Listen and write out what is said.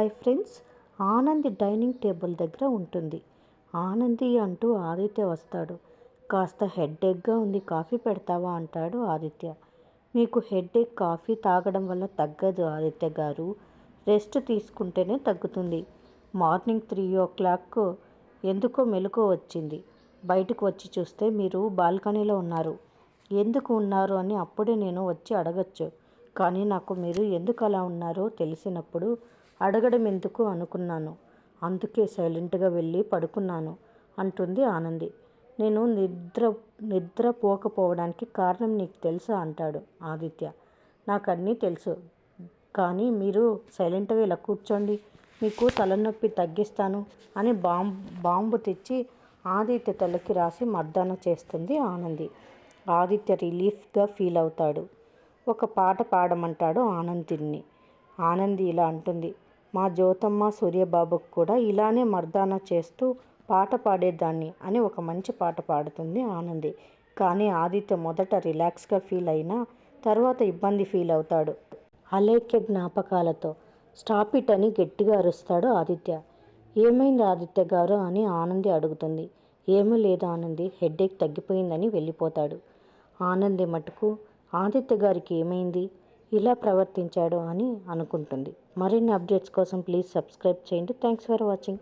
Hi friends Anandi dining table దగ్గర ఉంటుంది. ఆనంది అంటూ ఆదిత్య వస్తాడు. కాస్త హెడ్డేక్గా ఉంది కాఫీ పెడతావా అంటాడు ఆదిత్య. మీకు హెడ్డేక్ కాఫీ తాగడం వల్ల తగ్గదు ఆదిత్య గారు. రెస్ట్ తీసుకుంటేనే తగ్గుతుంది. మార్నింగ్ త్రీ ఓ క్లాక్ ఎందుకో మెలకు వచ్చింది. బయటకు వచ్చి చూస్తే మీరు బాల్కనీలో ఉన్నారు. ఎందుకు ఉన్నారు అని అప్పుడే నేను వచ్చి అడగచ్చు. కానీ నాకు మీరు ఎందుకు అలా ఉన్నారో తెలిసినప్పుడు అడగడం ఎందుకు అనుకున్నాను. అందుకే సైలెంట్గా వెళ్ళి పడుకున్నాను అంటుంది ఆనంది. నేను నిద్ర నిద్రపోకపోవడానికి కారణం నీకు తెలుసా అంటాడు ఆదిత్య. నాకు అన్నీ తెలుసు. కానీ మీరు సైలెంట్గా ఇలా కూర్చోండి. మీకు తలనొప్పి తగ్గిస్తాను అని బాంబు బాంబు తెచ్చి ఆదిత్య తలకి రాసి మర్దాన చేస్తుంది ఆనంది. ఆదిత్య రిలీఫ్గా ఫీల్ అవుతాడు. ఒక పాట పాడమంటాడు ఆనందిని. ఆనంది ఇలా అంటుంది మా జ్యోతమ్మ సూర్యబాబుకు కూడా ఇలానే మర్దానా చేస్తూ పాట పాడేదాన్ని అని ఒక మంచి పాట పాడుతుంది ఆనంది. కానీ ఆదిత్య మొదట రిలాక్స్గా ఫీల్ అయినా తర్వాత ఇబ్బంది ఫీల్ అవుతాడు. అలేఖ్య జ్ఞాపకాలతో స్టాప్ ఇట్ అని గట్టిగా అరుస్తాడు ఆదిత్య. ఏమైంది ఆదిత్య గారు అని ఆనంది అడుగుతుంది. ఏమీ లేదు ఆనంది హెడ్ఏక్ తగ్గిపోయిందని వెళ్ళిపోతాడు. ఆనంది మటుకు ఆదిత్య గారికి ఏమైంది? ఇలా ప్రవర్తించాడు అని అనుకుంటుంది. మరిన్ని అప్డేట్స్ కోసం ప్లీజ్ సబ్స్క్రైబ్ చేయండి. Thanks for watching.